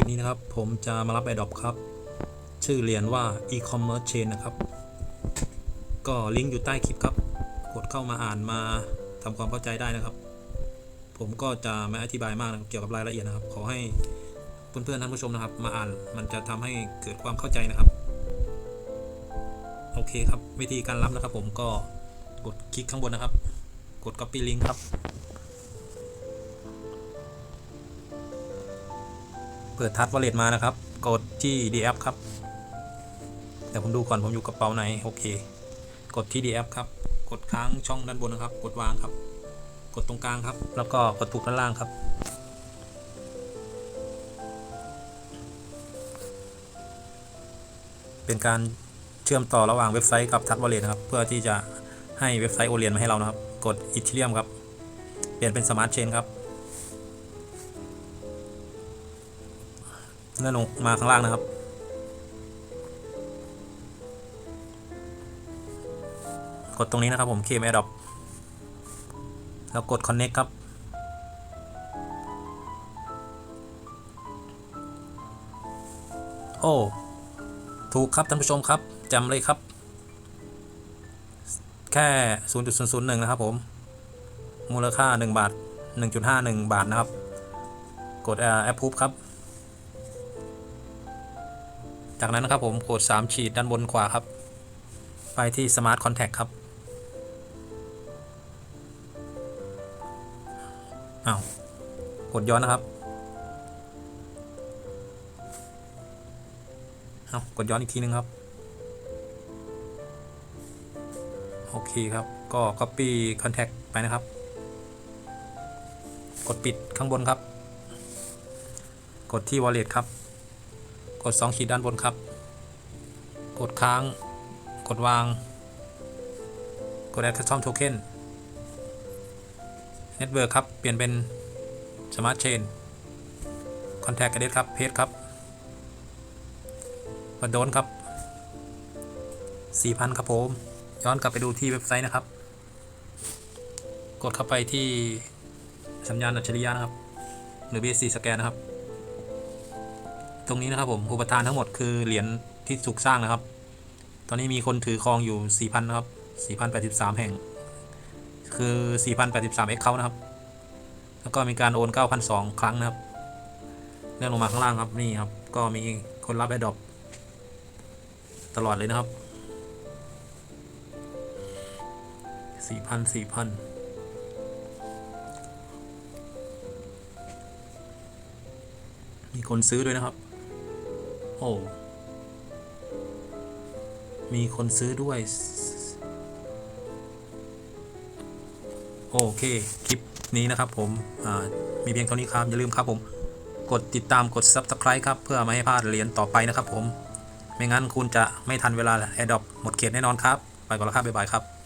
ลิปนี้นะครับ ผมจะมารับ Adopt ครับ ชื่อเรียนว่า e-commerce chain นะครับ ก็ลิงก์อยู่ใต้คลิปครับ กดเข้ามาอ่านมาทำความเข้าใจได้นะครับ ผมก็จะไม่อธิบายมากนะเกี่ยวกับรายละเอียดนะครับ ขอให้เพื่อนๆท่านผู้ชมนะครับ มาอ่านมันจะทำให้เกิดความเข้าใจนะครับ โอเคครับ วิธีการรับนะครับ ผมก็กดคลิกข้างบนนะครับ กด copy link ครับ เปิดทัชวอลเล็ตมานะครับ กดที่ DF ครับแต่ผมดูก่อนผมอยู่กระเป๋าไหนโอเค กดที่ DF ครับ กดค้างช่องด้านบนนะครับ กดวางครับ กดตรงกลางครับ แล้วก็กดปุ่มด้านล่างครับ เป็นการเชื่อมต่อระหว่างเว็บไซต์กับทัชวอลเล็ตนะครับ เพื่อที่จะให้เว็บไซต์โอเลียนมาให้เรานะครับ กดอีทีเรียมครับ เปลี่ยนเป็นสมาร์ทเชนครับ เลื่อนลงมาข้างล่างนะครับ กดตรงนี้นะครับผม KM Adopt แล้วกด Connect ครับ โอ้ ถูกครับท่านผู้ชมครับจำเลยครับ แค่ 0.001 นะครับผม มูลค่า 1 บาท 1.51 บาทนะครับ กด Approve ครับ จากนั้นนะครับผมกด3ขีดด้านบนขวาครับ ไปที่ Smart Contact ครับอ้าวกดย้อนนะครับเอากดย้อนอีกทีนึงครับ โอเคครับ ก็ Copy Contact ไปนะครับ กดปิดข้างบนครับ กดที่ Wallet ครับ กด 2 ขีดด้านบนครับ กดค้าง กดวาง กด Add Custom Token Network ครับ เปลี่ยนเป็น Smart Chain Contact Address ครับ Paste ครับกดโดนครับ 4,000 ครับผม ย้อนกลับไปดูที่เว็บไซต์นะครับ กดเข้าไปที่สัญญาณอัจฉริยะนะครับ หรือ BSC สแกนนะครับ ตรงนี้นะครับผมอุปทานทั้งหมดคือเหรียญที่ถูกสร้างนะครับ ตอนนี้มีคนถือครองอยู่ 4,000 นะครับ 4,083 แห่ง คือ 4,083 x เขานะครับ แล้วก็มีการโอน 9,002 ครั้งนะครับเลื่อนลงมาข้างล่างครับนี่ครับ ก็มีคนรับ Adopt ตลอดเลยนะครับ 4,000 4,000มีคนซื้อด้วยนะครับ โอ้ มีคนซื้อด้วย โอเค คลิปนี้นะครับผมมีเพียงเท่านี้ครับ อย่าลืมครับผม กดติดตามกด Subscribe ครับ เพื่อไม่ให้พลาดเหรียญต่อไปนะครับผม ไม่งั้นคุณจะไม่ทันเวลา a d o p หมดเขตแน่นอนครับ ไปก่อนแล้วครับบ๊ายบายครับ